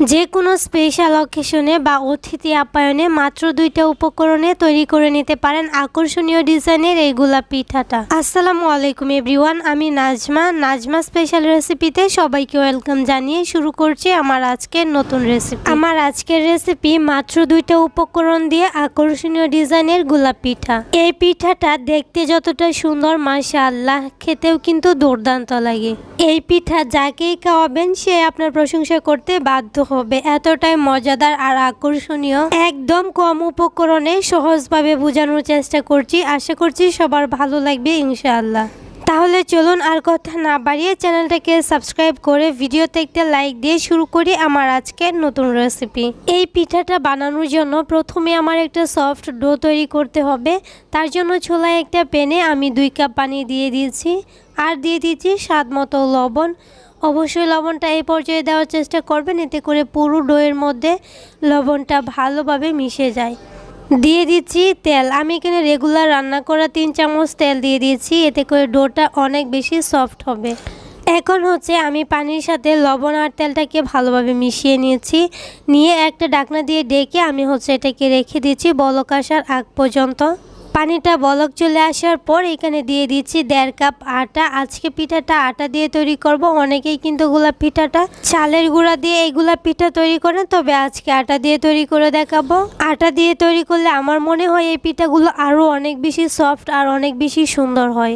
যে কোনো স্পেশাল অকেশনে বা অতিথি আপ্যায়নে মাত্র দুইটা উপকরণে তৈরি করে নিতে পারেন আকর্ষণীয় ডিজাইনের এই গোলাপ পিঠাটা। আসসালামু আলাইকুম এভরিওয়ান আমি নাজমা। নাজমা স্পেশাল রেসিপিতে সবাইকে ওয়েলকাম জানিয়ে শুরু করছি আমার আজকের নতুন রেসিপি আমার আজকের রেসিপি মাত্র দুইটা উপকরণ দিয়ে আকর্ষণীয় ডিজাইনের গোলাপ পিঠা। এই পিঠাটা দেখতে যতটা সুন্দর মাশা আল্লাহ খেতেও কিন্তু দুর্দান্ত লাগে। এই পিঠা যাকেই খাওয়াবেন, সে আপনার প্রশংসা করতে বাধ্য হবে। এতটাই মজাদার আর আকর্ষণীয়। একদম কম উপকরণে সহজভাবে বোঝানোর চেষ্টা করছি। আশা করছি সবার ভালো লাগবে, ইনশাআল্লাহ। তাহলে চলুন আর কথা না বাড়িয়ে চ্যানেলটাকে সাবস্ক্রাইব করে ভিডিওতে একটা লাইক দিয়ে শুরু করি আমার আজকের নতুন রেসিপি। এই পিঠাটা বানানোর জন্য প্রথমে আমার একটা সফট ডো তৈরি করতে হবে। তার জন্য ছোলায় একটা প্যানে আমি দুই কাপ পানি দিয়ে দিয়েছি। আর দিয়ে দিয়েছি স্বাদ মতো লবণ। অবশ্যই লবণটা এই পর্যায়ে দেওয়ার চেষ্টা করবেন। এতে করে পুরো ডোয়ের মধ্যে লবণটা ভালোভাবে মিশে যায়। দিয়ে দিচ্ছি তেল। আমি এখানে রেগুলার রান্না করা তিন চামচ তেল দিয়ে দিয়েছি। এতে করে ডোটা অনেক বেশি সফট হবে। এখন হচ্ছে আমি পানির সাথে লবণ আর তেলটাকে ভালোভাবে মিশিয়ে নিয়েছি। নিয়ে একটা ডাকনা দিয়ে ডেকে আমি হচ্ছে এটাকে রেখে দিচ্ছি বলক আসার আগ পর্যন্ত। পানিটা বলক চলে আসার পর এখানে দিয়ে দিচ্ছি দেড় কাপ আটা। আজকে পিঠাটা আটা দিয়ে তৈরি করব। অনেকেই কিন্তু গোলাপ পিঠাটা, চালের গুঁড়া দিয়ে এই গোলাপ পিঠা তৈরি করে, তবে আজকে আটা দিয়ে তৈরি করে দেখাবো। আটা দিয়ে তৈরি করলে আমার মনে হয় এই পিঠাগুলো আরও অনেক বেশি সফট আর অনেক বেশি সুন্দর হয়।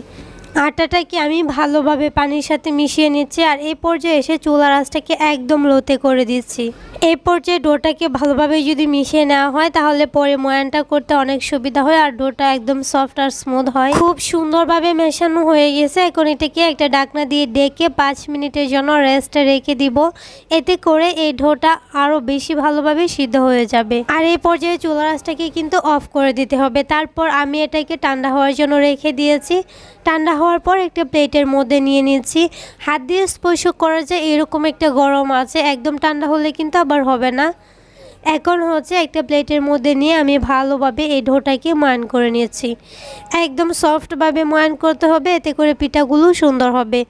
আটাটাকে আমি ভালোভাবে পানির সাথে মিশিয়ে নিচ্ছি আর এই পর্যায়ে এসে চুলার আঁচটাকে একদম লোতে করে দিচ্ছি। এই পর্যায়ে ডোটাকে ভালোভাবে যদি মিশিয়ে নেওয়া হয়, তাহলে পরে ময়ানটা করতে অনেক সুবিধা হয় আর ডোটা একদম সফট আর স্মুথ হয়। খুব সুন্দরভাবে মেশানো হয়ে গেছে। এখন এটাকে একটা ডাকনা দিয়ে ডেকে পাঁচ মিনিটের জন্য রেস্টে রেখে দিব। এতে করে এই ডোটা আরও বেশি ভালোভাবে সিদ্ধ হয়ে যাবে। আর এই পর্যায়ে চুলার আঁচটাকে কিন্তু অফ করে দিতে হবে। তারপর আমি এটাকে ঠান্ডা হওয়ার জন্য রেখে দিয়েছি। ঠান্ডা হওয়ার পর একটা প্লেটের মধ্যে নিয়ে নিচ্ছি হাত দিয়ে স্পর্শ করা যায় এরকম একটা গরম আছে, একদম ঠান্ডা হলে কিন্তু আবার হবে না। এখন হচ্ছে একটা প্লেটের মধ্যে নিয়ে আমি ভালোভাবে এই ঢোটাকে ময়ান করে নিয়েছি। একদম সফটভাবে ময়ান করতে হবে, এতে করে পিঠাগুলো সুন্দর হবে।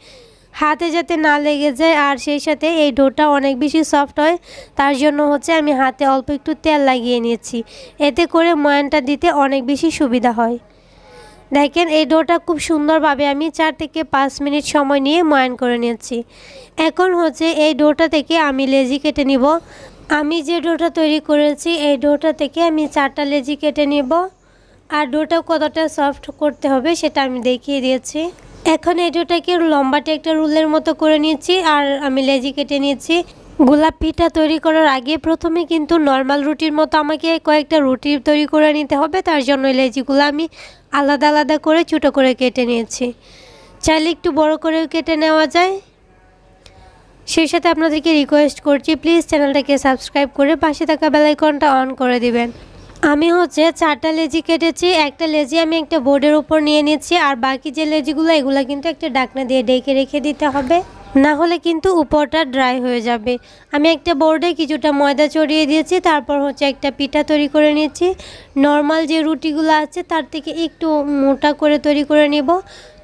হাতে যাতে না লেগে যায়, আর সেই সাথে এই ডোটা অনেক বেশি সফট হয়, তার জন্য হচ্ছে আমি হাতে অল্প একটু তেল লাগিয়ে নিয়েছি। এতে করে ময়ানটা দিতে অনেক বেশি সুবিধা হয়। দেখেন, এই ডোটা খুব সুন্দরভাবে আমি চার থেকে পাঁচ মিনিট সময় নিয়ে ময়ান করে নিয়েছি। এখন হচ্ছে এই ডোটা থেকে আমি লেজি কেটে নিব। আমি যে ডোটা তৈরি করেছি, এই ডোটা থেকে আমি চারটা লেজি কেটে নিব। আর ডোটা কতটা সফট করতে হবে সেটা আমি দেখিয়ে দিয়েছি। এখন এই ডোটাকে লম্বাটে একটা রুলের মতো করে নিয়েছি আর আমি লেজি কেটে নিয়েছি। গোলাপ পিঠা তৈরি করার আগে প্রথমে কিন্তু নর্মাল রুটির মতো আমাকে কয়েকটা রুটি তৈরি করে নিতে হবে, তার জন্য এই লেজিগুলো আমি আলাদা আলাদা করে ছোটো করে কেটে নিয়েছি। চাইলে একটু বড় করেও কেটে নেওয়া যায়। সেই সাথে আপনাদেরকে রিকোয়েস্ট করছি প্লিজ চ্যানেলটাকে সাবস্ক্রাইব করে পাশে থাকা বেলাইকনটা অন করে দিবেন। আমি হচ্ছে চারটা লেজি কেটেছি, একটা লেজি আমি একটা বোর্ডের উপর নিয়ে নিচ্ছি, আর বাকি যে লেজিগুলো, এগুলো কিন্তু একটা ডাকনা দিয়ে ডেকে রেখে দিতে হবে। না হলে কিন্তু উপরটা ড্রাই হয়ে যাবে। আমি একটা বোর্ডে কিছুটা ময়দা চড়িয়ে দিয়েছি, তারপর হচ্ছে একটা পিঠা তৈরি করে নিয়েছি। নর্মাল যে রুটিগুলো আছে, তার থেকে একটু মোটা করে তৈরি করে নিব।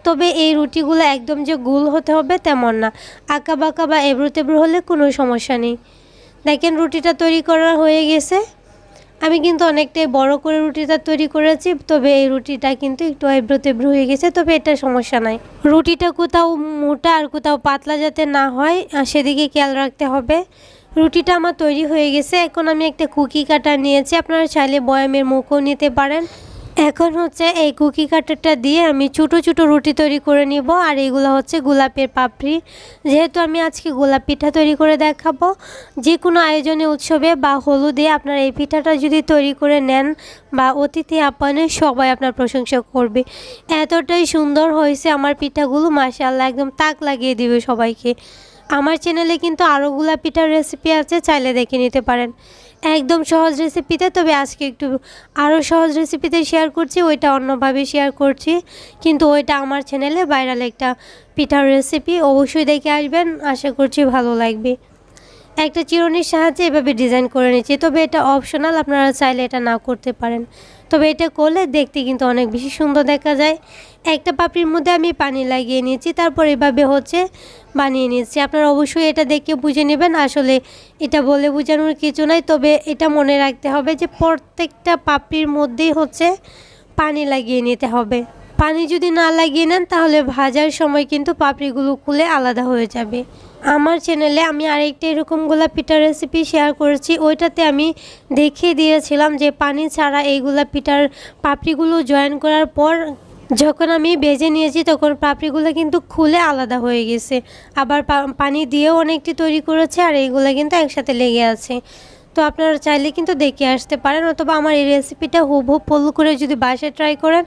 তবে এই রুটিগুলো একদম যে গোল হতে হবে তেমন না। আঁকা বাঁকা বা এবড়ো তেবড়ো হলে কোনো সমস্যা নেই। দেখেন রুটিটা তৈরি করা হয়ে গেছে। আমি কিন্তু অনেকটাই বড় করে রুটিটা তৈরি করেছি, তবে এই রুটিটা কিন্তু একটু এব্রো তেব্রো হয়ে গেছে, তবে এটা সমস্যা নাই। রুটিটা কোথাও মোটা আর কোথাও পাতলা যাতে না হয় সেদিকে খেয়াল রাখতে হবে। রুটিটা আমার তৈরি হয়ে গেছে, এখন আমি একটা কুকি কাটা নিয়েছি, আপনারা চাইলে বয়ামের মুখও নিতে পারেন। এখন হচ্ছে এই কুকি কাটারটা দিয়ে আমি ছোটো ছোটো রুটি তৈরি করে নিব, আর এইগুলো হচ্ছে গোলাপের পাপড়ি। যেহেতু আমি আজকে গোলাপ পিঠা তৈরি করে দেখাবো যে কোনো আয়োজনে, উৎসবে বা হলুদে আপনার এই পিঠাটা যদি তৈরি করে নেন বা অতিথি আপ্যায়নে, সবাই আপনার প্রশংসা করবে। এতটাই সুন্দর হয়েছে আমার পিঠাগুলো, মাশাআল্লাহ, একদম তাক লাগিয়ে দিবে সবাইকে। আমার চ্যানেলে কিন্তু আরও গোলাপ পিঠার রেসিপি আছে, চাইলে দেখে নিতে পারেন। একদম সহজ রেসিপিতে, তবে আজকে একটু আরও সহজ রেসিপিতে শেয়ার করছি, ওইটা অন্যভাবে শেয়ার করছি। কিন্তু ওইটা আমার চ্যানেলে ভাইরাল একটা পিঠার রেসিপি অবশ্যই দেখে আসবেন, আশা করছি ভালো লাগবে। একটা চিরুনির সাহায্যে এভাবে ডিজাইন করে নিচ্ছি, তবে এটা অপশনাল আপনারা চাইলে এটা না করতে পারেন। তবে এটা করলে দেখতে কিন্তু অনেক বেশি সুন্দর দেখা যায়। একটা পাপড়ির মধ্যে আমি পানি লাগিয়ে নিয়েছি, তারপর এভাবে হচ্ছে বানিয়ে নিয়েছি। আপনারা অবশ্যই এটা দেখে বুঝে নেবেন। আসলে এটা বলে বোঝানোর কিছু নাই, তবে এটা মনে রাখতে হবে যে প্রত্যেকটা পাপড়ির মধ্যেই হচ্ছে পানি লাগিয়ে নিতে হবে। পানি যদি না লাগিয়ে নেন, তাহলে ভাজার সময় কিন্তু পাপড়িগুলো খুলে আলাদা হয়ে যাবে। আমার চ্যানেলে আমি আরেকটা এরকম গোলাপ রেসিপি শেয়ার করেছি। ওইটাতে আমি দেখিয়ে দিয়েছিলাম যে পানি ছাড়া এই গোলাপ পিঠার পাপড়িগুলো জয়েন করার পর যখন আমি ভেজে নিয়েছি তখন পাপড়িগুলো কিন্তু খুলে আলাদা হয়ে গেছে। আবার পানি দিয়েও অনেকটি তৈরি করেছে আর এইগুলো কিন্তু একসাথে লেগে আছে। তো আপনারা চাইলে কিন্তু দেখে আসতে পারেন অথবা আমার এই রেসিপিটা হুবহু ফলো করে যদি বাসায় ট্রাই করেন,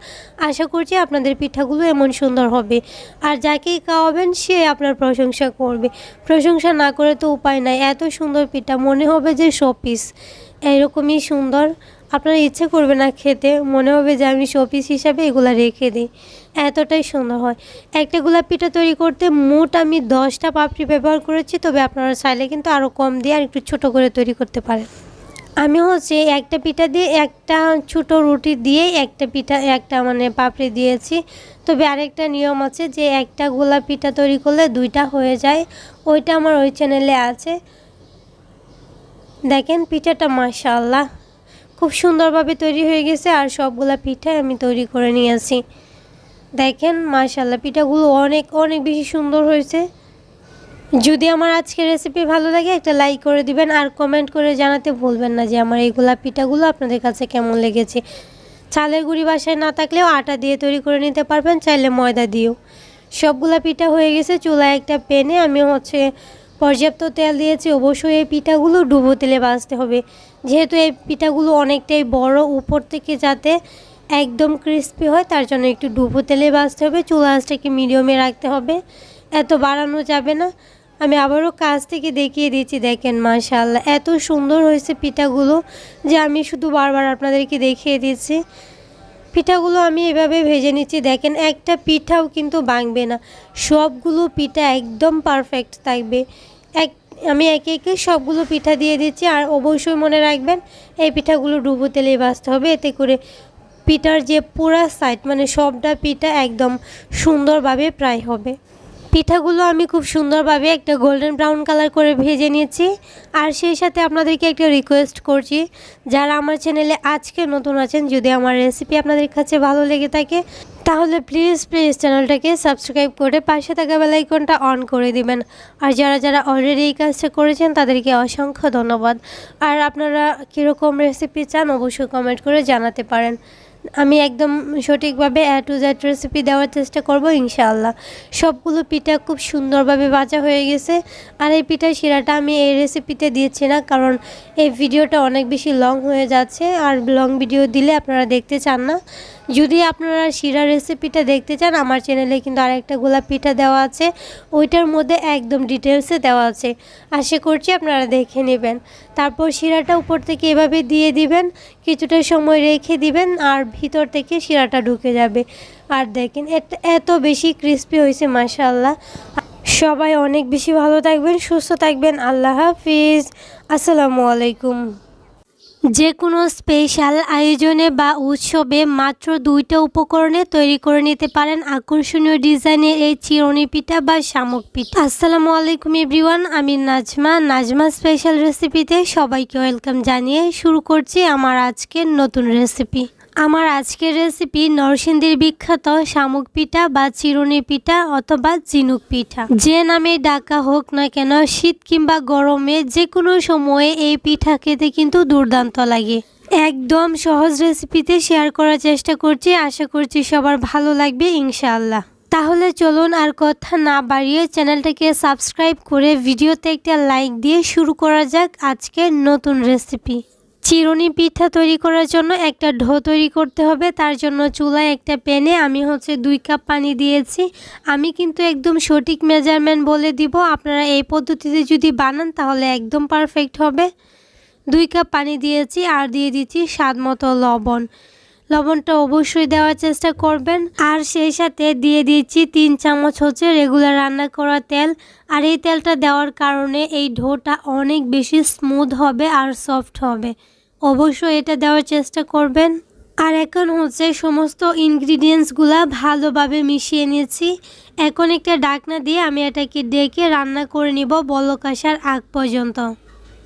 আশা করছি আপনাদের পিঠাগুলো এমন সুন্দর হবে। আর যাকেই খাওয়াবেন, সে আপনার প্রশংসা করবে। প্রশংসা না করে তো উপায় নাই, এত সুন্দর পিঠা, মনে হবে যে শপিস এরকমই সুন্দর, আপনার ইচ্ছে করবে না খেতে, মনে হবে যে আমি শপিস হিসাবে এগুলা রেখে দিই। এতটাই সুন্দর হয়। একটা গোলাপ পিঠা তৈরি করতে মোট আমি দশটা পাপড়ি ব্যবহার করেছি, তবে আপনারা চাইলে কিন্তু আরও কম দিয়ে আর একটু ছোটো করে তৈরি করতে পারেন। আমি হচ্ছে একটা পিঠা দিয়ে একটা ছোট রুটি দিয়ে একটা পিঠা, একটা মানে পাপড়ি দিয়েছি। তবে আরেকটা নিয়ম আছে যে একটা গোলাপ পিঠা তৈরি করলে দুইটা হয়ে যায়। ওইটা আমার ওই চ্যানেলে আছে। দেখেন পিঠাটা মাশাআল্লাহ। খুব সুন্দরভাবে তৈরি হয়ে গেছে আর সবগুলা পিঠাই আমি তৈরি করে নিয়েছি। দেখেন, মাশাআল্লাহ, পিঠাগুলো অনেক অনেক বেশি সুন্দর হয়েছে। যদি আমার আজকের রেসিপি ভালো লাগে, একটা লাইক করে দিবেন আর কমেন্ট করে জানাতে ভুলবেন না যে আমার এই গোলাপ পিঠাগুলো আপনাদের কাছে কেমন লেগেছে। চালের গুঁড়ি বাসায় না থাকলেও আটা দিয়ে তৈরি করে নিতে পারবেন, চাইলে ময়দা দিয়েও। সবগুলা পিঠা হয়ে গেছে, চুলায় একটা পেনে আমি হচ্ছে পর্যাপ্ত তেল দিয়েছি, অবশ্যই এই পিঠাগুলো ডুবো তেলে ভাজতে হবে। যেহেতু এই পিঠাগুলো অনেকটাই বড়, উপর থেকে যাতে একদম ক্রিস্পি হয়, তার জন্য একটু ডুবো তেলে ভাজতে হবে, চুলা আঁচটাকে মিডিয়ামে রাখতে হবে। এত বাড়ানো যাবে না। আমি আবারও কাছ থেকে দেখিয়ে দিচ্ছি, দেখেন মাশাআল্লাহ, এত সুন্দর হয়েছে পিঠাগুলো, যে আমি শুধু বারবার আপনাদেরকে দেখিয়ে দিচ্ছি। পিঠাগুলো আমি এভাবে ভেজে নিচ্ছি, দেখেন একটা পিঠাও কিন্তু ভাঙবে না। সবগুলো পিঠা একদম পারফেক্ট থাকবে। এক, আমি একে একে সবগুলো পিঠা দিয়ে দিচ্ছি, আর অবশ্যই মনে রাখবেন, এই পিঠাগুলো ডুবো তেলে ভাজতে হবে, এতে করে পিঠার যে পুরা সাইড মানে সবটা পিঠা একদম সুন্দরভাবে প্রায় হবে। পিঠাগুলো আমি খুব সুন্দরভাবে একটা গোল্ডেন ব্রাউন কালার করে ভেজে নিয়েছি। আর সেই সাথে আপনাদেরকে একটা রিকোয়েস্ট করছি, যারা আমার চ্যানেলে আজকে নতুন আছেন, যদি আমার রেসিপি আপনাদের কাছে ভালো লেগে থাকে, তাহলে প্লিজ প্লিজ চ্যানেলটাকে সাবস্ক্রাইব করে পাশে থাকা বেলাইকনটা অন করে দিবেন। আর যারা যারা অলরেডি এই কাজটা করেছেন, তাদেরকে অসংখ্য ধন্যবাদ। আর আপনারা কীরকম রেসিপি চান, অবশ্যই কমেন্ট করে জানাতে পারেন। আমি একদম সঠিকভাবে অ্যা টু জ্যাড রেসিপি দেওয়ার চেষ্টা করব, ইনশাআল্লাহ। সবগুলো পিঠা খুব সুন্দরভাবে বাজা হয়ে গেছে। আর এই পিঠার শিরাটা আমি এই রেসিপিতে দিয়েছি না, কারণ এই ভিডিওটা অনেক বেশি লং হয়ে যাচ্ছে। আর লং ভিডিও দিলে আপনারা দেখতে চান না। যদি আপনারা শিরা রেসিপিটা দেখতে চান, আমার চ্যানেলে কিন্তু আরেকটা গোলাপ পিঠা দেওয়া আছে। ওইটার মধ্যে একদম ডিটেলসে দেওয়া আছে। আশা করছি আপনারা দেখে নেবেন। তারপর শিরাটা উপর থেকে এভাবে দিয়ে দিবেন, কিছুটা সময় রেখে দিবেন, আর ভিতর থেকে শিরাটা ঢুকে যাবে। আর দেখেন, এত- বেশি ক্রিস্পি হয়েছে, মাশাআল্লাহ। সবাই অনেক বেশি ভালো থাকবেন, সুস্থ থাকবেন। আল্লাহ হাফিজ। আসসালামু আলাইকুম। যে কোনো স্পেশাল আয়োজনে বা উৎসবে মাত্র দুইটা উপকরণে তৈরি করে নিতে পারেন আকর্ষণীয় ডিজাইনের এই চিরনি পিঠা বা শামুক পিঠা। আসসালামু আলাইকুম এভরিওয়ান, আমি নাজমা। নাজমা স্পেশাল রেসিপিতে সবাইকে ওয়েলকাম জানিয়ে শুরু করছি আমার আজকের নতুন রেসিপি আমার আজকের রেসিপি নরসিংদীর বিখ্যাত শামুক পিঠা বা চিরুনি পিঠা অথবা চিনুক পিঠা। যে নামে ডাকা হোক না কেন, শীত কিংবা গরমে যে কোনো সময়ে এই পিঠা খেতে কিন্তু দুর্দান্ত লাগে। একদম সহজ রেসিপিতে শেয়ার করার চেষ্টা করছি, আশা করছি সবার ভালো লাগবে, ইনশাআল্লাহ। তাহলে চলুন আর কথা না বাড়িয়ে চ্যানেলটাকে সাবস্ক্রাইব করে ভিডিওতে একটা লাইক দিয়ে শুরু করা যাক আজকের নতুন রেসিপি চিরুনি পিঠা তৈরি করার জন্য একটা ঢো তৈরি করতে হবে। তার জন্য চুলায় একটা প্যানে আমি হচ্ছে দুই কাপ পানি দিয়েছি। আমি কিন্তু একদম সঠিক মেজারমেন্ট বলে দিব। আপনারা এই পদ্ধতিতে যদি বানান তাহলে একদম পারফেক্ট হবে। দুই কাপ পানি দিয়েছি আর দিয়ে দিচ্ছি স্বাদ মতো লবণ। লবণটা অবশ্যই দেওয়ার চেষ্টা করবেন। আর সেই সাথে দিয়ে দিচ্ছি তিন চামচ হচ্ছে রেগুলার রান্না করা তেল। আর এই তেলটা দেওয়ার কারণে এই ঢোটা অনেক বেশি স্মুথ হবে আর সফট হবে। অবশ্যই এটা দেওয়ার চেষ্টা করবেন। আর এখন হচ্ছে সমস্ত ইনগ্রিডিয়েন্টসগুলা ভালোভাবে মিশিয়ে নিয়েছি এখন একটা ডাকনা দিয়ে আমি এটাকে ডেকে রান্না করে নিব বলক আগ পর্যন্ত।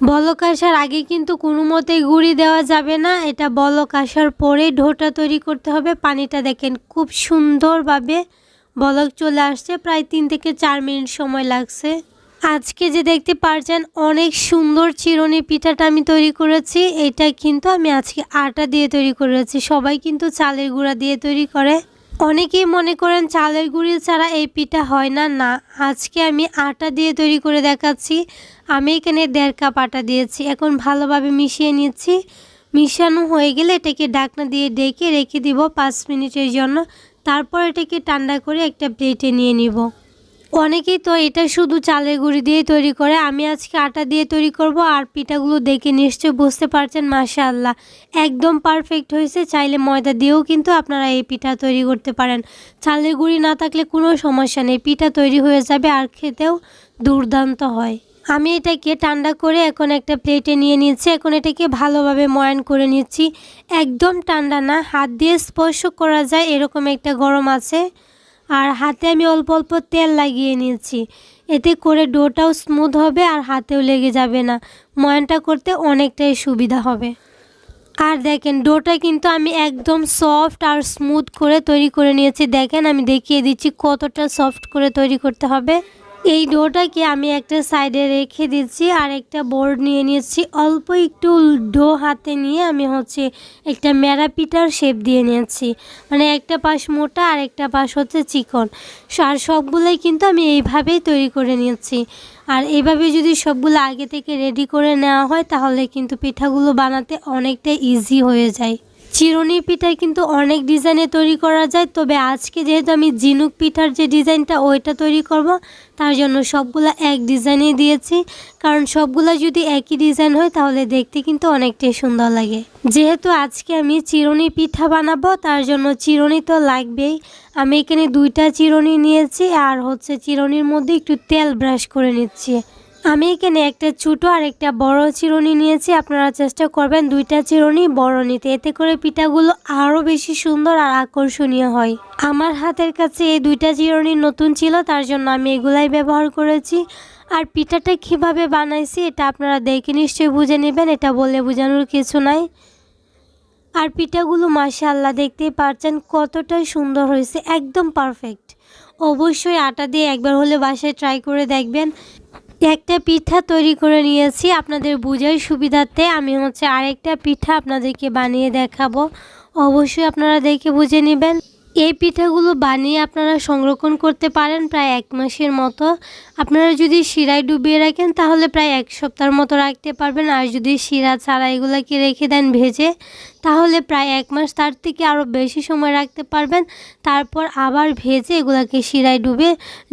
বলক আসার আগে কিন্তু কোনো মতেই গুঁড়ি দেওয়া যাবে না। এটা বলক আসার পরেই ঢোটা তৈরি করতে হবে। পানিটা দেখেন খুব সুন্দরভাবে বলক চলে আসছে। প্রায় তিন থেকে চার মিনিট সময় লাগছে। আজকে যে দেখতে পারছেন অনেক সুন্দর চিরুনি পিঠাটা আমি তৈরি করেছি। এটা কিন্তু আমি আজকে আটা দিয়ে তৈরি করেছি। সবাই কিন্তু চালের গুঁড়া দিয়ে তৈরি করে। অনেকেই মনে করেন চালের গুঁড়ি ছাড়া এই পিঠা হয় না। না, আজকে আমি আটা দিয়ে তৈরি করে দেখাচ্ছি। আমি এখানে দেড় কাপ আটা দিয়েছি। এখন ভালোভাবে মিশিয়ে নিচ্ছি। মিশানো হয়ে গেলে এটাকে ডাকনা দিয়ে ডেকে রেখে দিব পাঁচ মিনিটের জন্য। তারপর এটাকে ঠান্ডা করে একটা প্লেটে নিয়ে নিব। অনেকেই তো এটা শুধু চালের গুঁড়ি দিয়ে তৈরি করে, আমি আজকে আটা দিয়ে তৈরি করব আর পিঠাগুলো দেখে নিশ্চয়ই বুঝতে পারছেন, মাশাআল্লাহ। একদম পারফেক্ট হয়েছে, চাইলে ময়দা দিয়েও কিন্তু আপনারা এই পিঠা তৈরি করতে পারেন। চালের গুঁড়ি না থাকলে কোনো সমস্যা নেই, পিঠা তৈরি হয়ে যাবে আর খেতেও দুর্দান্ত হয়। আমি এটাকে ঠান্ডা করে এখন একটা প্লেটে নিয়ে নিচ্ছি এখন এটাকে ভালোভাবে ময়ান করে নিচ্ছি। একদম ঠান্ডা না, হাত দিয়ে স্পর্শ করা যায়, এরকম একটা গরম আছে। আর হাতে আমি অল্প অল্প তেল লাগিয়ে নিয়েছি। এতে করে ডোটাও স্মুথ হবে আর হাতেও লেগে যাবে না। ময়নটা করতে অনেকটাই সুবিধা হবে। আর দেখেন, ডোটা কিন্তু আমি একদম সফট আর স্মুথ করে তৈরি করে নিয়েছি। দেখেন, আমি দেখিয়ে দিচ্ছি কতটা সফট করে তৈরি করতে হবে। এই ডোটাকে আমি একটা সাইডে রেখে দিচ্ছি, আর একটা বোর্ড নিয়ে নিয়েছি অল্প একটু ডো হাতে নিয়ে আমি হচ্ছে একটা মেরা পিঠার শেপ দিয়ে নিয়েছি। মানে একটা পাশ মোটা আর একটা পাশ হচ্ছে চিকন। আর সবগুলোই কিন্তু আমি এইভাবেই তৈরি করে নিয়েছি। আর এইভাবে যদি সবগুলো আগে থেকে রেডি করে নেওয়া হয়, তাহলে কিন্তু পিঠাগুলো বানাতে অনেকটা ইজি হয়ে যায়। চিরুনি পিঠায় কিন্তু অনেক ডিজাইনে তৈরি করা যায়। তবে আজকে যেহেতু আমি ঝিনুক পিঠার যে ডিজাইনটা ওইটা তৈরি করব, তার জন্য সবগুলা এক ডিজাইনে দিয়েছি। কারণ সবগুলা যদি একই ডিজাইন হয়, তাহলে দেখতে কিন্তু অনেকটাই সুন্দর লাগে। যেহেতু আজকে আমি চিরুনি পিঠা বানাবো, তার জন্য চিরুনি তো লাগবেই। আমি এখানে দুইটা চিরুনি নিয়েছি, আর হচ্ছে চিরুনির মধ্যে একটু তেল ব্রাশ করে নিচ্ছি। আমি এখানে একটা ছোটো আর একটা বড় চিরুনি নিয়েছি। আপনারা চেষ্টা করবেন দুইটা চিরুনি বড় নিতে। এতে করে পিঠাগুলো আরও বেশি সুন্দর আর আকর্ষণীয় হয়। আমার হাতের কাছে এই দুইটা চিরুনি নতুন ছিল, তার জন্য আমি এগুলাই ব্যবহার করেছি। আর পিঠাটা কীভাবে বানাইছি এটা আপনারা দেখে নিশ্চয়ই বুঝে নেবেন, এটা বলে বোঝানোর কিছু নাই। আর পিঠাগুলো মাশাআল্লাহ দেখতেই পারছেন কতটা সুন্দর হয়েছে, একদম পারফেক্ট। অবশ্যই আটা দিয়ে একবার হলে বাসায় ট্রাই করে দেখবেন। একটা পিঠা তৈরি করে নিয়েছি আপনাদের বোঝার সুবিধার্থে। আমি হচ্ছে আরেকটা পিঠা আপনাদেরকে বানিয়ে দেখাবো। অবশ্যই আপনারা দেখে বুঝে নেবেন। এই পিঠাগুলো বানিয়ে আপনারা সংরক্ষণ করতে পারেন প্রায় এক মাসের মতো। আপনারা যদি শিরায় ডুবিয়ে রাখেন তাহলে প্রায় এক সপ্তাহের মতো রাখতে পারবেন। আর যদি শিরা ছাড়া এগুলোকে রেখে দেন ভেজে, তাহলে প্রায় এক মাস তার থেকে আরও বেশি সময় রাখতে পারবেন। তারপর আবার ভেজে এগুলোকে শিরায় ডুবে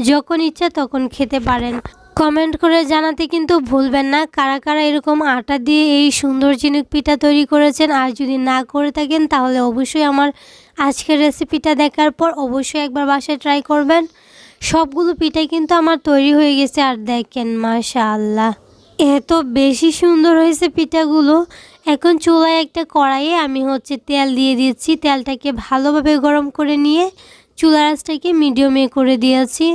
যখন ইচ্ছা তখন খেতে পারেন। কমেন্ট করে জানাতে কিন্তু ভুলবেন না। কারা কারা এরকম আটা দিয়ে এই সুন্দর ঝিনুক পিঠা তৈরি করেছেন আর যদি না করে থাকেন, তাহলে অবশ্যই আমার আজকের রেসিপিটা দেখার পর অবশ্যই একবার বাসায় ট্রাই করবেন। সবগুলো পিঠাই কিন্তু আমার তৈরি হয়ে গেছে আর দেখেন মাশা আল্লাহ এত বেশি সুন্দর হয়েছে পিঠাগুলো। এখন চুলায় একটা কড়াইয়ে আমি হচ্ছে তেল দিয়ে দিচ্ছি। তেলটাকে ভালোভাবে গরম করে নিয়ে চুলা রাসটাকে মিডিয়ামে করে দিয়েছি।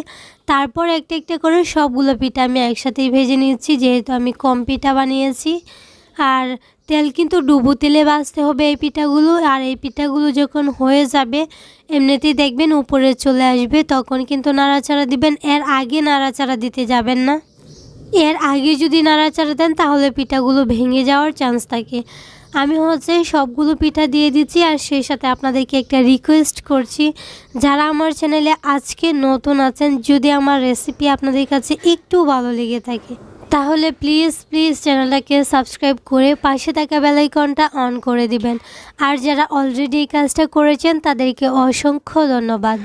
তারপর একটা একটা করে সবগুলো পিঠা আমি একসাথেই ভেজে নিচ্ছি যেহেতু আমি কম পিঠা বানিয়েছি। আর তেল কিন্তু ডুবো তেলে বাছতে হবে এই পিঠাগুলো, আর এই পিঠাগুলো যখন হয়ে যাবে, এমনিতেই দেখবেন উপরে চলে আসবে, তখন কিন্তু নাড়াচাড়া দিবেন। এর আগে নাড়াচাড়া দিতে যাবেন না। এর আগে যদি নাড়াচাড়া দেন, তাহলে পিঠাগুলো ভেঙে যাওয়ার চান্স থাকে। আমি হচ্ছে সবগুলো পিঠা দিয়ে দিচ্ছি আর সেই সাথে আপনাদেরকে একটা রিকোয়েস্ট করছি। যারা আমার চ্যানেলে আজকে নতুন আছেন, যদি আমার রেসিপি আপনাদের কাছে একটু ভালো লেগে থাকে, তাহলে প্লিজ প্লিজ চ্যানেলটাকে সাবস্ক্রাইব করে পাশে থাকা বেলাইকনটা অন করে দিবেন। আর যারা অলরেডি এই কাজটা করেছেন, তাদেরকে অসংখ্য ধন্যবাদ।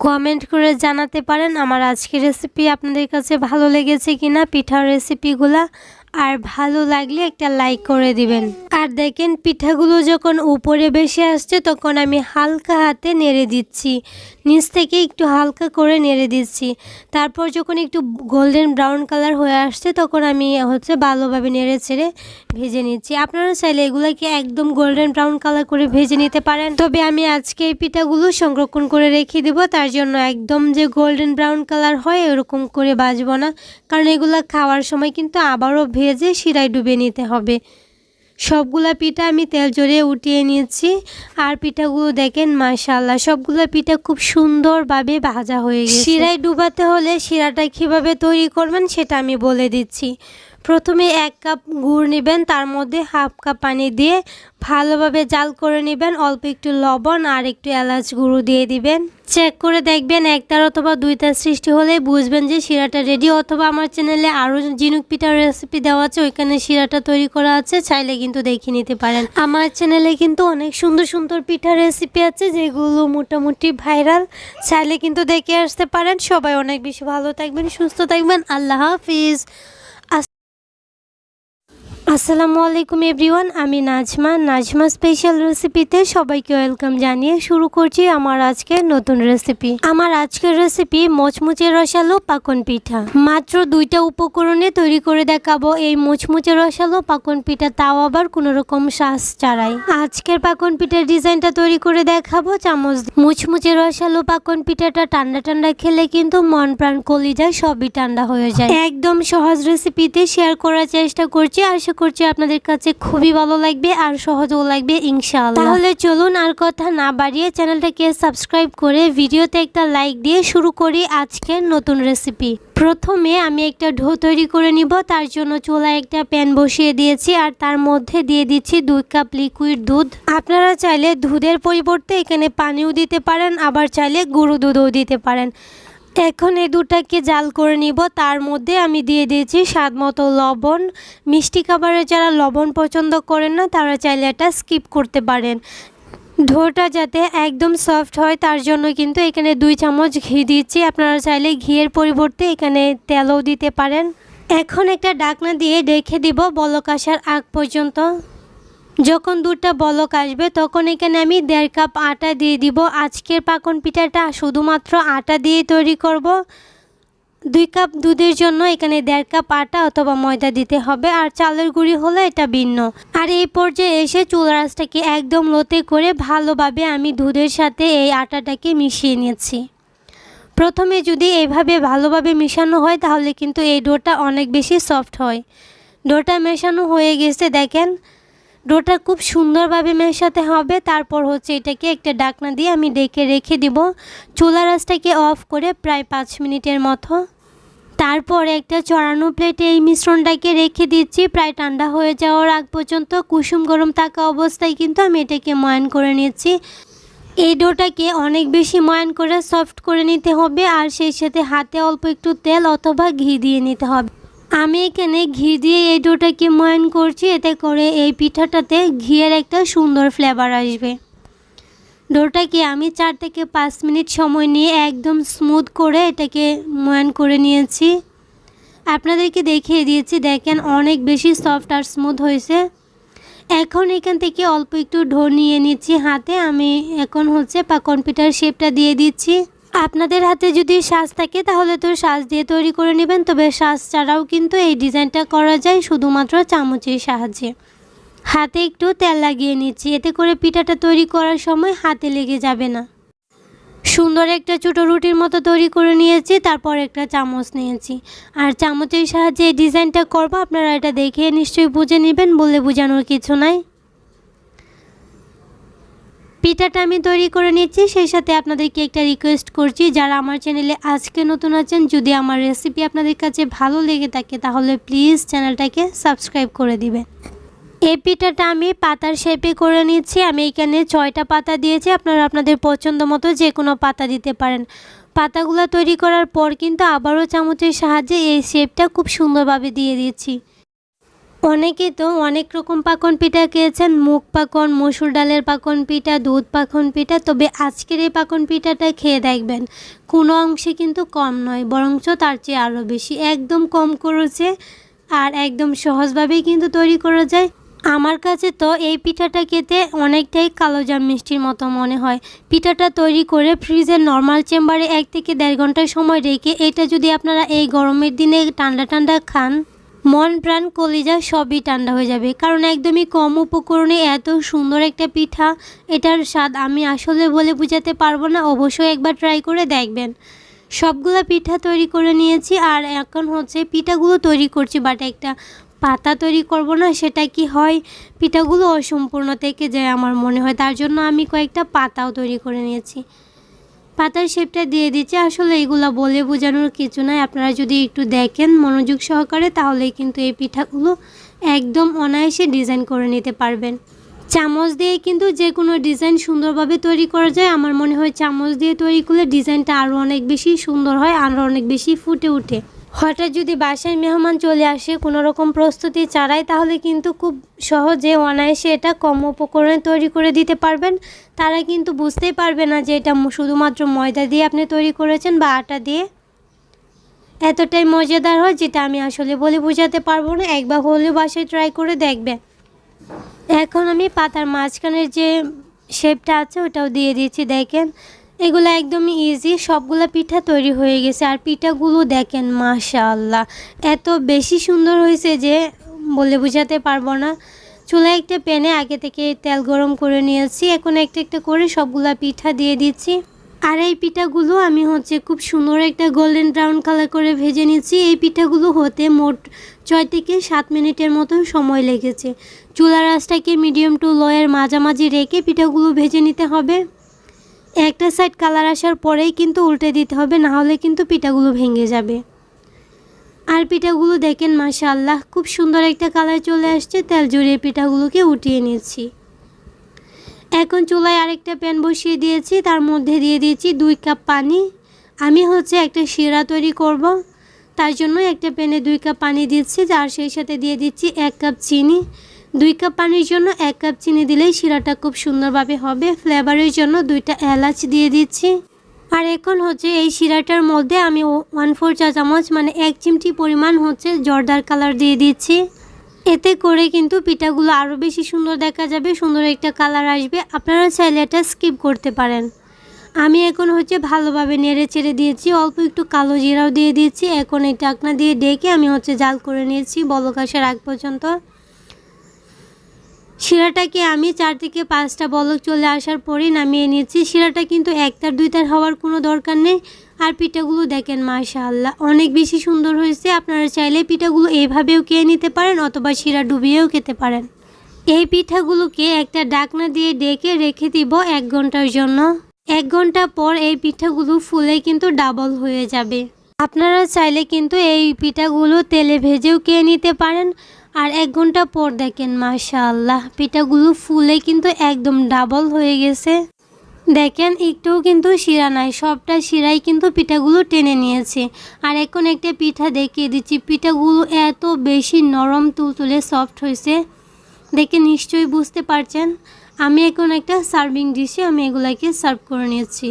কমেন্ট করে জানাতে পারেন আমার আজকের রেসিপি আপনাদের কাছে ভালো লেগেছে কিনা, পিঠার রেসিপিগুলা আর ভালো লাগলে একটা লাইক করে দিবেন। আর দেখেন, পিঠাগুলো যখন উপরে বেশি আসছে, তখন আমি হালকা হাতে নেড়ে দিচ্ছি। নিচ থেকে একটু হালকা করে নেড়ে দিচ্ছি। তারপর যখন একটু গোল্ডেন ব্রাউন কালার হয়ে আসছে, তখন আমি হচ্ছে ভালোভাবে নেড়ে ছেড়ে ভেজে নিচ্ছি। আপনারা চাইলে এগুলোকে একদম গোল্ডেন ব্রাউন কালার করে ভেজে নিতে পারেন। তবে আমি আজকে এই পিঠাগুলো সংরক্ষণ করে রেখে দেবো। তার জন্য একদম যে গোল্ডেন ব্রাউন কালার হয়, এরকম করে বাজবো না। কারণ এগুলো খাওয়ার সময় কিন্তু আবারও ভেজে শিরায় ডুবে নিতে হবে। সবগুলা পিঠা আমি তেল জড়িয়ে উঠিয়ে নিয়েছি। আর পিঠাগুলো দেখেন মাশাল্লাহ সবগুলা পিঠা খুব সুন্দরভাবে ভাজা হয়ে গেছে। শিরায় ডুবাতে হলে শিরাটা কীভাবে তৈরি করবেন সেটা আমি বলে দিচ্ছি। প্রথমে এক কাপ গুড় নেবেন, তার মধ্যে হাফ কাপ পানি দিয়ে ভালোভাবে জাল করে নেবেন। অল্প একটু লবণ আর একটু এলাচ গুঁড়ো দিয়ে দিবেন। চেক করে দেখবেন একটার অথবা দুইটার সৃষ্টি হলে বুঝবেন যে শিরাটা রেডি অথবা আমার চ্যানেলে আরও ঝিনুক পিঠার রেসিপি দেওয়া আছে, ওইখানে শিরাটা তৈরি করা আছে, চাইলে কিন্তু দেখে নিতে পারেন। আমার চ্যানেলে কিন্তু অনেক সুন্দর সুন্দর পিঠার রেসিপি আছে, যেগুলো মোটামুটি ভাইরাল। চাইলে কিন্তু দেখে আসতে পারেন। সবাই অনেক বেশি ভালো থাকবেন, সুস্থ থাকবেন। আল্লাহ হাফিজ। আসসালামু আলাইকুম এভরিওয়ান, আমি নাজমা। নাজমা স্পেশাল রেসিপিতে সবাইকে ওয়েলকাম জানিয়ে শুরু করছি আমার আজকের নতুন রেসিপি আমার আজকের রেসিপি মচমুচে রসালো পাকন পিঠা। মাত্র দুইটা উপকরণে তৈরি করে দেখাবো এই মুচমুচে রসালো পাকন পিঠা। তাও আবার কোনো রকম শ্বাস ছাড়াই। আজকের পাকন পিঠার ডিজাইনটা তৈরি করে দেখাবো চামচ। মুচমুচে রসালো পাকন পিঠাটা ঠান্ডা ঠান্ডা খেলে কিন্তু মন প্রাণ কলিজা সবই ঠান্ডা হয়ে যায়। একদম সহজ রেসিপিতে শেয়ার করার চেষ্টা করছি। আশা করছি, আপনাদের কাছে খুবই ভালো লাগবে আর সহজও লাগবে, ইনশাআল্লাহ। তাহলে চলুন আর কথা না বাড়িয়ে চ্যানেলটাকে সাবস্ক্রাইব করে ভিডিওতে একটা লাইক দিয়ে শুরু করি আজকের নতুন রেসিপি। প্রথমে আমি একটা ঢো তৈরি করে নিব, তার জন্য চুলায় একটা প্যান বসিয়ে দিয়েছি আর তার মধ্যে দিয়ে দিচ্ছি দুই কাপ লিকুইড দুধ। আপনারা চাইলে দুধের পরিবর্তে এখানে পানিও দিতে পারেন, আবার চাইলে গুঁড়ো দুধও দিতে পারেন। এখন এই দুটাকে জাল করে নিব। তার মধ্যে আমি দিয়ে দিয়েছি স্বাদ মতো লবণ। মিষ্টি খাবারে যারা লবণ পছন্দ করেন না, তারা চাইলে এটা স্কিপ করতে পারেন। ঢোটা যাতে একদম সফট হয়, তার জন্য কিন্তু এখানে দুই চামচ ঘি দিচ্ছি। আপনারা চাইলে ঘিয়ের পরিবর্তে এখানে তেলও দিতে পারেন। এখন একটা ডাকনা দিয়ে রেখে দিব বলক আসার আগ পর্যন্ত। যখন দুধটা বলক আসবে, তখন এখানে আমি দেড় কাপ আটা দিয়ে দিব। আজকের পাকন পিঠাটা শুধুমাত্র আটা দিয়ে তৈরি করব। দুই কাপ দুধের জন্য এখানে দেড় কাপ আটা অথবা ময়দা দিতে হবে, আর চালের গুঁড়ি হলে এটা ভিন্ন। আর এই পর্যায়ে এসে চুল রাসটাকে একদম লোতে করে ভালোভাবে আমি দুধের সাথে এই আটাটাকে মিশিয়ে নিয়েছি। প্রথমে যদি এইভাবে ভালোভাবে মেশানো হয়, তাহলে কিন্তু এই ডোটা অনেক বেশি সফট হয়। ডোটা মেশানো হয়ে গেছে, দেখেন। ডোটা খুব সুন্দরভাবে মেশাতে হবে। তারপর হচ্ছে এটাকে একটা ডাকনা দিয়ে আমি ডেকে রেখে দিব। চুলা রাসটাকে অফ করে প্রায় পাঁচ মিনিটের মতো। তারপর একটা চড়ানো প্লেটে এই মিশ্রণটাকে রেখে দিচ্ছি। প্রায় ঠান্ডা হয়ে যাওয়ার আগ পর্যন্ত কুসুম গরম থাকা অবস্থায় কিন্তু আমি এটাকে ময়ান করে নিচ্ছি। এই ডোটাকে অনেক বেশি ময়ান করে সফট করে নিতে হবে। আর সেই সাথে হাতে অল্প একটু তেল অথবা ঘি দিয়ে নিতে হবে। আমি এখানে ঘি দিয়ে এই ডোটাকে ময়ান করছি, এতে করে এই পিঠাটাতে ঘিয়ের একটা সুন্দর ফ্লেভার আসবে। ডোটাকে আমি চার থেকে পাঁচ মিনিট সময় নিয়ে একদম স্মুথ করে এটাকে ময়ান করে নিয়েছি। আপনাদেরকে দেখিয়ে দিয়েছি, দেখেন অনেক বেশি সফট আর স্মুথ হয়েছে। এখন এখান থেকে অল্প একটু ঢো নিয়ে নিচ্ছি হাতে, আমি এখন হচ্ছে পাকন পিঠার শেপটা দিয়ে দিচ্ছি। আপনাদের হাতে যদি সাজ থাকে, তাহলে তো সাজ দিয়ে তৈরি করে নেবেন। তবে সাজ ছাড়াও কিন্তু এই ডিজাইনটা করা যায় শুধুমাত্র চামচের সাহায্যে। হাতে একটু তেল লাগিয়ে নিচ্ছি। এতে করে পিঠাটা তৈরি করার সময় হাতে লেগে যাবে না। সুন্দর একটা ছোটো রুটির মতো তৈরি করে নিয়েছি, তারপর একটা চামচ নিয়েছি। আর চামচের সাহায্যে এই ডিজাইনটা করব, আপনারা এটা দেখে নিশ্চয়ই বুঝে নেবেন, বলে বোঝানোর কিছু নাই। পিঠাটা আমি তৈরি করে নিচ্ছি। সেই সাথে আপনাদেরকে একটা রিকোয়েস্ট করছি, যারা আমার চ্যানেলে আজকে নতুন আছেন, যদি আমার রেসিপি আপনাদের কাছে ভালো লেগে থাকে, তাহলে প্লিজ চ্যানেলটাকে সাবস্ক্রাইব করে দিবেন। এই পিঠাটা আমি পাতার শেপে করে নিচ্ছি। আমি এখানে ছয়টা পাতা দিয়েছি। আপনারা আপনাদের পছন্দ মতো যে কোনো পাতা দিতে পারেন। পাতাগুলো তৈরি করার পর কিন্তু আবারও চামচের সাহায্যে এই শেপটা খুব সুন্দরভাবে দিয়ে দিয়েছি অনেকে তো অনেক রকম পাকন পিঠা খেয়েছেন, মুগ পাকন, মসুর ডালের পাকন পিঠা, দুধ পাকন পিঠা। তবে আজকের এই পাকন পিঠাটা খেয়ে দেখবেন, কোনো অংশে কিন্তু কম নয়, বরঞ্চ তার চেয়ে আরও বেশি। একদম কম করেছে আর একদম সহজভাবেই কিন্তু তৈরি করা যায়। আমার কাছে তো এই পিঠাটা খেতে অনেকটাই কালোজাম মিষ্টির মতো মনে হয়। পিঠাটা তৈরি করে ফ্রিজের নর্মাল চেম্বারে এক থেকে দেড় ঘণ্টা সময় রেখে, এটা যদি আপনারা এই গরমের দিনে ঠান্ডা ঠান্ডা খান মন প্রাণ কলিজা সবই ঠান্ডা হয়ে যাবে। কারণ একদমই কম উপকরণে এত সুন্দর একটা পিঠা, এটার স্বাদ আমি আসলে বলে বোঝাতে পারব না, অবশ্যই একবার ট্রাই করে দেখবেন। সবগুলো পিঠা তৈরি করে নিয়েছি আর এখন হচ্ছে পিঠাগুলো তৈরি করছি বাট একটা পাতা তৈরি করব না, সেটা কি হয়? পিঠাগুলো অসম্পূর্ণ থেকে যায় আমার মনে হয়, তার জন্য আমি কয়েকটা পাতাও তৈরি করে নিয়েছি। পাতার শেপটা দিয়ে দিচ্ছে। আসলে এগুলো বলে বোঝানোর কিছু নাই। আপনারা যদি একটু দেখেন মনোযোগ সহকারে, তাহলেই কিন্তু এই পিঠাগুলো একদম অনায়াসে ডিজাইন করে নিতে পারবেন। চামচ দিয়ে কিন্তু যে কোনো ডিজাইন সুন্দরভাবে তৈরি করা যায়। আমার মনে হয় চামচ দিয়ে তৈরি করলে ডিজাইনটা আরও অনেক বেশি সুন্দর হয় আরও অনেক বেশি ফুটে ওঠে। হঠাৎ যদি বাসায় মেহমান চলে আসে কোনো রকম প্রস্তুতি ছাড়াই, তাহলে কিন্তু খুব সহজে অনায়াসে এটা কম উপকরণে তৈরি করে দিতে পারবেন। তারা কিন্তু বুঝতেই পারবে না যে এটা শুধুমাত্র ময়দা দিয়ে আপনি তৈরি করেছেন বা আটা দিয়ে। এতটাই মজাদার হয় যেটা আমি আসলে বলে বোঝাতে পারব না। একবার হলেও বাসায় ট্রাই করে দেখবে। এখন আমি পাতার মাঝখানের যে শেপটা আছে, ওটাও দিয়ে দিয়েছি দেখেন। এগুলো একদমই ইজি সবগুলো পিঠা তৈরি হয়ে গেছে। আর পিঠাগুলো দেখেন, মাশাআল্লাহ, এত বেশি সুন্দর হয়েছে যে বলে বোঝাতে পারব না। চুলায় একটা প্যানে আগে থেকে তেল গরম করে নিয়েছি, এখন একটা একটা করে সবগুলা পিঠা দিয়ে দিচ্ছি। আর এই পিঠাগুলো আমি হচ্ছে খুব সুন্দর একটা গোল্ডেন ব্রাউন কালার করে ভেজে নিচ্ছি। এই পিঠাগুলো হতে মোট ছয় থেকে সাত মিনিটের মতো সময় লেগেছে। চুলার আঁচটাকে মিডিয়াম টু লোয়ের মাঝামাঝি রেখে পিঠাগুলো ভেজে নিতে হবে। একটা সাইড কালার আসার পরেই কিন্তু উল্টে দিতে হবে, না হলে কিন্তু পিঠাগুলো ভেঙে যাবে। আর পিঠাগুলো দেখেন, মাশাআল্লাহ, খুব সুন্দর একটা কালার চলে আসছে। তেল জড়িয়ে পিঠাগুলোকে উঠিয়ে নিয়েছি এখন চুলায় আরেকটা প্যান বসিয়ে দিয়েছি। তার মধ্যে দিয়ে দিয়েছি দুই কাপ পানি। আমি হচ্ছে একটা শিরা তৈরি করব। তার জন্য একটা প্যানে দুই কাপ পানি দিচ্ছি। আর সেই সাথে দিয়ে দিচ্ছি এক কাপ চিনি। দুই কাপ পানির জন্য এক কাপ চিনি দিলেই শিরাটা খুব সুন্দরভাবে হবে। ফ্লেভারের জন্য দুইটা এলাচ দিয়ে দিচ্ছি। আর এখন হচ্ছে এই শিরাটার মধ্যে আমি ওয়ান ফোর চা চামচ মানে এক চিমটি পরিমাণ হচ্ছে জর্দার কালার দিয়ে দিচ্ছি। এতে করে কিন্তু পিঠাগুলো আরও বেশি সুন্দর দেখা যাবে, সুন্দর একটা কালার আসবে। আপনারা চাইলে এটা স্কিপ করতে পারেন। আমি এখন হচ্ছে ভালোভাবে নেড়ে চেড়ে দিয়েছি, অল্প একটু কালো জিরাও দিয়ে দিয়েছি এখন এই টাকনা দিয়ে ডেকে আমি হচ্ছে জাল করে নিয়েছি বলক আসার আগ পর্যন্ত। শিরাটাকে আমি চার থেকে পাঁচটা বলক চলে আসার পরেই নামিয়ে নিচ্ছি শিরাটা কিন্তু একটার দুইটার হওয়ার কোনো দরকার নেই। আর পিঠাগুলো দেখেন, মাশাআল্লাহ, অনেক বেশি সুন্দর হয়েছে। আপনারা চাইলে পিঠাগুলো এইভাবেও খেয়ে নিতে পারেন অথবা শিরা ডুবিয়েও খেতে পারেন। এই পিঠাগুলোকে একটা ডাকনা দিয়ে ডেকে রেখে দিব এক ঘণ্টার জন্য। এক ঘণ্টা পর এই পিঠাগুলো ফুলে কিন্তু ডাবল হয়ে যাবে। আপনারা চাইলে কিন্তু এই পিঠাগুলো তেলে ভেজেও খেয়ে নিতে পারেন। আর এক ঘণ্টা পর দেখেন, মাশাআল্লাহ, পিঠাগুলো ফুলে কিন্তু একদম ডাবল হয়ে গেছে। দেখেন, একটুও কিন্তু শিরা নাই, সবটা শিরাই কিন্তু পিঠাগুলো টেনে নিয়েছে। আর এখন একটা পিঠা দেখিয়ে দিচ্ছি, পিঠাগুলো এত বেশি নরম, তুলতুলে সফট হয়েছে। দেখে নিশ্চয়ই বুঝতে পারছেন, আমি এখন একটা সার্ভিং ডিশে আমি এগুলাকে সার্ভ করে নিয়েছি।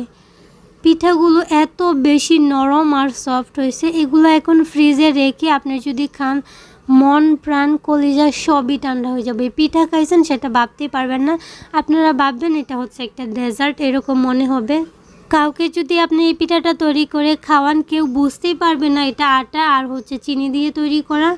পিঠাগুলো এত বেশি নরম আর সফট হয়েছে, এগুলো এখন ফ্রিজে রেখে আপনি যদি খান মন, প্রাণ, কলিজা সবই ঠান্ডা হয়ে যাবে। পিঠা খাইছেন সেটা ভাবতেই পারবেন না। আপনারা ভাববেন এটা হচ্ছে একটা ডেজার্ট এরকম মনে হবে। কাউকে যদি আপনি এই পিঠাটা তৈরি করে খাওয়ান, কেউ বুঝতেই পারবে না এটা আটা আর হচ্ছে চিনি দিয়ে তৈরি করা।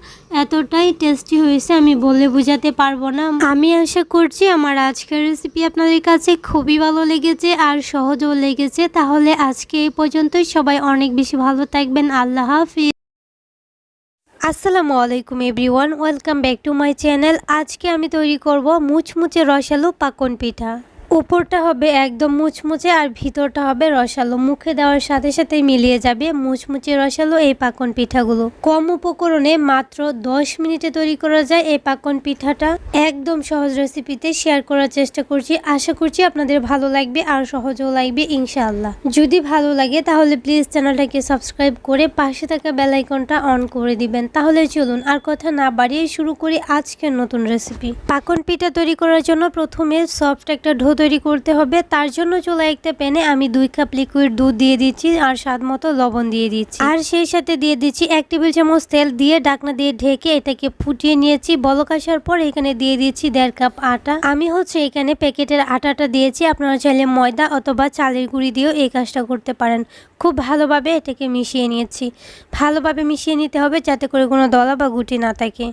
এতটাই টেস্টি হয়েছে, আমি বলে বোঝাতে পারব না। আমি আশা করছি আমার আজকের রেসিপি আপনাদের কাছে খুবই ভালো লেগেছে আর সহজও লেগেছে। তাহলে আজকে এই পর্যন্তই। সবাই অনেক বেশি ভালো থাকবেন। আল্লাহ হাফিজ। আসসালামু আলাইকুম everyone, welcome back to my channel. আজকে আমি তৈরি করব মুচমুচে রসালো পাকন পিঠা। উপরটা হবে একদম মুচমুচে আর ভিতরটা হবে রসালো। মুখে দেওয়ার সাথে সাথে মিলিয়ে যাবে মুচমুচে রসালো এই পাকন পিঠাগুলো। কম উপকরণে মাত্র 10 মিনিটে তৈরি করা যায় এই পাকন পিঠাটা। একদম সহজ রেসিপিতে শেয়ার করার চেষ্টা করছি। আশা করছি আপনাদের ভালো লাগবে আর সহজও লাগবে ইনশাআল্লাহ। যদি ভালো লাগে তাহলে প্লিজ চ্যানেলটাকে সাবস্ক্রাইব করে পাশে থাকা বেলাইকনটা অন করে দিবেন। তাহলে চলুন আর কথা না বাড়িয়ে শুরু করি আজকের নতুন রেসিপি। পাকন পিঠা তৈরি করার জন্য প্রথমে সফট একটা ঢো তৈরি করতে হবে। তার জন্য চুলায় একটা প্যানে আমি দুই কাপ লিকুইড দুধ দিয়ে দিচ্ছি আর স্বাদ মতো লবণ দিয়ে দিচ্ছি। আর সেই সাথে দিয়ে দিচ্ছি এক টেবিল চামচ তেল দিয়ে ডাকনা দিয়ে ঢেকে এটাকে ফুটিয়ে নিয়েছি। বলক আসার পর এখানে দিয়ে দিচ্ছি দেড় কাপ আটা। আমি হচ্ছে এখানে প্যাকেটের আটাটা দিয়েছি। আপনারা চাইলে ময়দা অথবা চালের গুঁড়ি দিয়েও এই কাজটা করতে পারেন। খুব ভালোভাবে এটাকে মিশিয়ে নিয়েছি। ভালোভাবে মিশিয়ে নিতে হবে যাতে করে কোনো দলা বা গুটি না থাকে।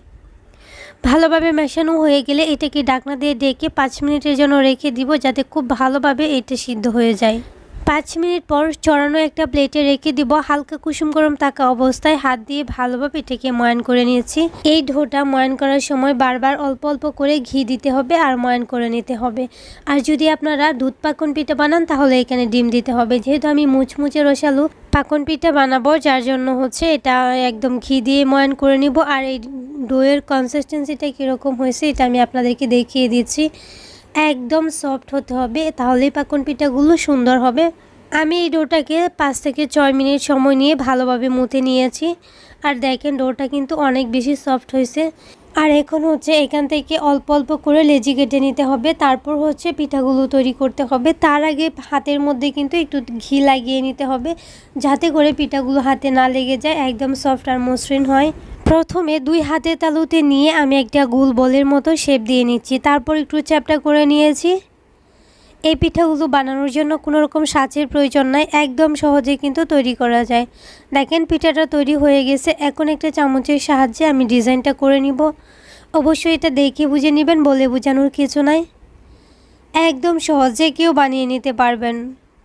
ভালোভাবে মেশানো হয়ে গেলে এটাকে ডাকনা দিয়ে ডেকে পাঁচ মিনিটের জন্য রেখে দিব যাতে খুব ভালোভাবে এটা সিদ্ধ হয়ে যায়। পাঁচ মিনিট পর চড়ানো একটা প্লেটে রেখে দিব হালকা কুসুম গরম থাকা অবস্থায় হাত দিয়ে ভালোভাবে এটাকে ময়ান করে নিয়েছি। এই ঢোটা ময়ান করার সময় বারবার অল্প অল্প করে ঘি দিতে হবে আর ময়ান করে নিতে হবে। আর যদি আপনারা দুধ পাকন পিঠা বানান তাহলে এখানে ডিম দিতে হবে। যেহেতু আমি মুচমুচে রসালু পাকন পিঠা বানাবো, যার জন্য হচ্ছে এটা একদম ঘি দিয়ে ময়ান করে নিব। আর এই ডোয়ের কনসিস্টেন্সিটা কীরকম হয়েছে, এটা আমি আপনাদেরকে দেখিয়ে দিচ্ছি। একদম সফট হতে হবে, তাহলেই পাকন পিঠাগুলো সুন্দর হবে। আমি এই ডোটাকে পাঁচ থেকে ছয় মিনিট সময় নিয়ে ভালোভাবে মুতে নিয়েছি। আর দেখেন ডোটা কিন্তু অনেক বেশি সফট হয়েছে। আর এখন হচ্ছে এখান থেকে অল্প অল্প করে লেজি কেটে নিতে হবে। তারপর হচ্ছে পিঠাগুলো তৈরি করতে হবে। তার আগে হাতের মধ্যে কিন্তু একটু ঘি লাগিয়ে নিতে হবে, যাতে করে পিঠাগুলো হাতে না লেগে যায়, একদম সফট আর মসৃণ হয়। প্রথমে দুই হাতে তালুতে নিয়ে আমি একটা গোল বলের মতো শেপ দিয়ে নিচ্ছি। তারপর একটু চ্যাপটা করে নিয়েছি। এই পিঠাগুলো বানানোর জন্য কোনো রকম সাঁচের প্রয়োজন নাই, একদম সহজে কিন্তু তৈরি করা যায়। দেখেন, পিঠাটা তৈরি হয়ে গেছে। এখন একটা চামচের সাহায্যে আমি ডিজাইনটা করে নিব। অবশ্যই এটা দেখে বুঝে নেবেন, বলে বোঝানোর কিছু নাই। একদম সহজে কেউ বানিয়ে নিতে পারবেন।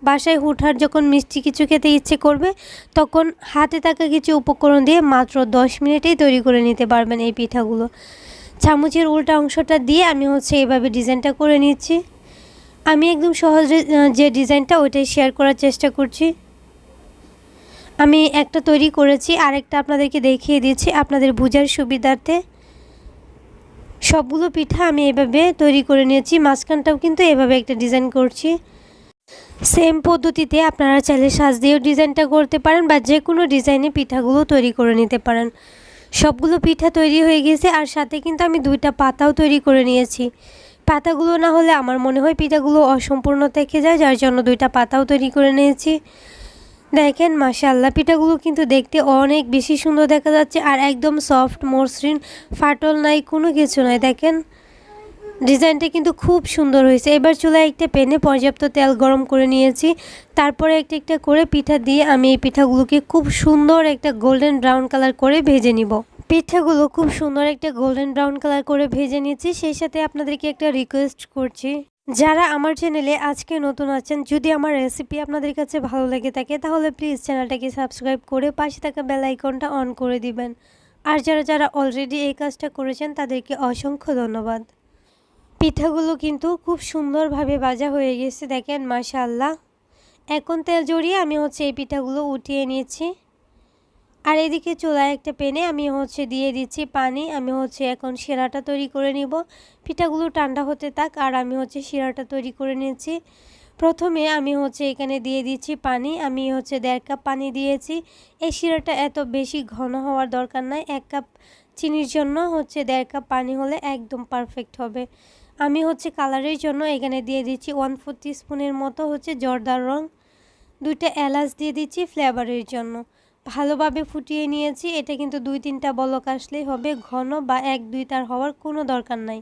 বাসায় হুটহাট যখন মিষ্টি কিছু খেতে ইচ্ছে করবে, তখন হাতে থাকা কিছু উপকরণ দিয়ে মাত্র দশ মিনিটেই তৈরি করে নিতে পারবেন এই পিঠাগুলো। চামচের উল্টা অংশটা দিয়ে আমি হচ্ছে এইভাবে ডিজাইনটা করে নিচ্ছি। আমি একদম সহজে যে ডিজাইনটা ওইটাই শেয়ার করার চেষ্টা করছি। আমি একটা তৈরি করেছি, আরেকটা আপনাদেরকে দেখিয়ে দিচ্ছি আপনাদের বোঝার সুবিধার্থে। সবগুলো পিঠা আমি এভাবে তৈরি করে নিয়েছি, মাঝখানটাও কিন্তু এভাবে একটা ডিজাইন করছি। সেম পদ্ধতিতে আপনারা চাইলে সাজ দিয়েও ডিজাইনটা করতে পারেন বা যে কোনো ডিজাইনে পিঠাগুলো তৈরি করে নিতে পারেন। সবগুলো পিঠা তৈরি হয়ে গেছে আর সাথে কিন্তু আমি দুইটা পাতাও তৈরি করে নিয়েছি। পাতাগুলো না হলে আমার মনে হয় পিঠাগুলো অসম্পূর্ণ থেকে যায়, যার জন্য দুইটা পাতাও তৈরি করে নিয়েছি। দেখেন মাশাল্লাহ পিঠাগুলো কিন্তু দেখতে অনেক বেশি সুন্দর দেখা যাচ্ছে আর একদম সফট, মসৃণ, ফাটল নাই, কোনো কিছু নাই। দেখেন, ডিজাইনটা কিন্তু খুব সুন্দর হয়েছে। এবার চুলায় একটা পেনে পর্যাপ্ত তেল গরম করে নিয়েছি। তারপরে একটা একটা করে পিঠা দিয়ে আমি এই পিঠাগুলোকে খুব সুন্দর একটা গোল্ডেন ব্রাউন কালার করে ভেজে নিব। পিঠাগুলো খুব সুন্দর একটা গোল্ডেন ব্রাউন কালার করে ভেজে নিয়েছি সেই সাথে আপনাদেরকে একটা রিকোয়েস্ট করছি। যারা আমার চ্যানেলে আজকে নতুন আছেন, যদি আমার রেসিপি আপনাদের কাছে ভালো লেগে থাকে, তাহলে প্লিজ চ্যানেলটাকে সাবস্ক্রাইব করে পাশে থাকা বেল আইকনটা অন করে দিবেন। আর যারা যারা অলরেডি এই কাজটা করেছেন, তাদেরকে অসংখ্য ধন্যবাদ। পিঠাগুলো কিন্তু খুব সুন্দরভাবে ভাজা হয়ে গেছে, দেখেন মাশাল্লাহ এখন তেল জড়িয়ে আমি হচ্ছে এই পিঠাগুলো উঠিয়ে নিয়েছি আর এদিকে চুলায় একটা পেনে আমি হচ্ছে দিয়ে দিচ্ছি পানি, আমি হচ্ছে এখন শিরাটা তৈরি করে নিব। পিঠাগুলো ঠান্ডা হতে থাক আর আমি হচ্ছে শিরাটা তৈরি করে নিয়েছি প্রথমে আমি হচ্ছে এখানে দিয়ে দিচ্ছি পানি, আমি হচ্ছে দেড় কাপ পানি দিয়েছি। এই শিরাটা এত বেশি ঘন হওয়ার দরকার নাই, এক কাপ চিনির জন্য হচ্ছে দেড় কাপ পানি হলে একদম পারফেক্ট হবে। আমি হচ্ছে কালারের জন্য এখানে দিয়ে দিচ্ছি ওয়ান ফোর স্পুনের মতো হচ্ছে জর্দার রং। দুইটা এলাচ দিয়ে দিচ্ছি ফ্লেভারের জন্য। ভালোভাবে ফুটিয়ে নিয়েছি, এটা কিন্তু দুই তিনটা বলক আসলেই হবে, ঘন বা এক দুই তার হওয়ার কোনো দরকার নাই।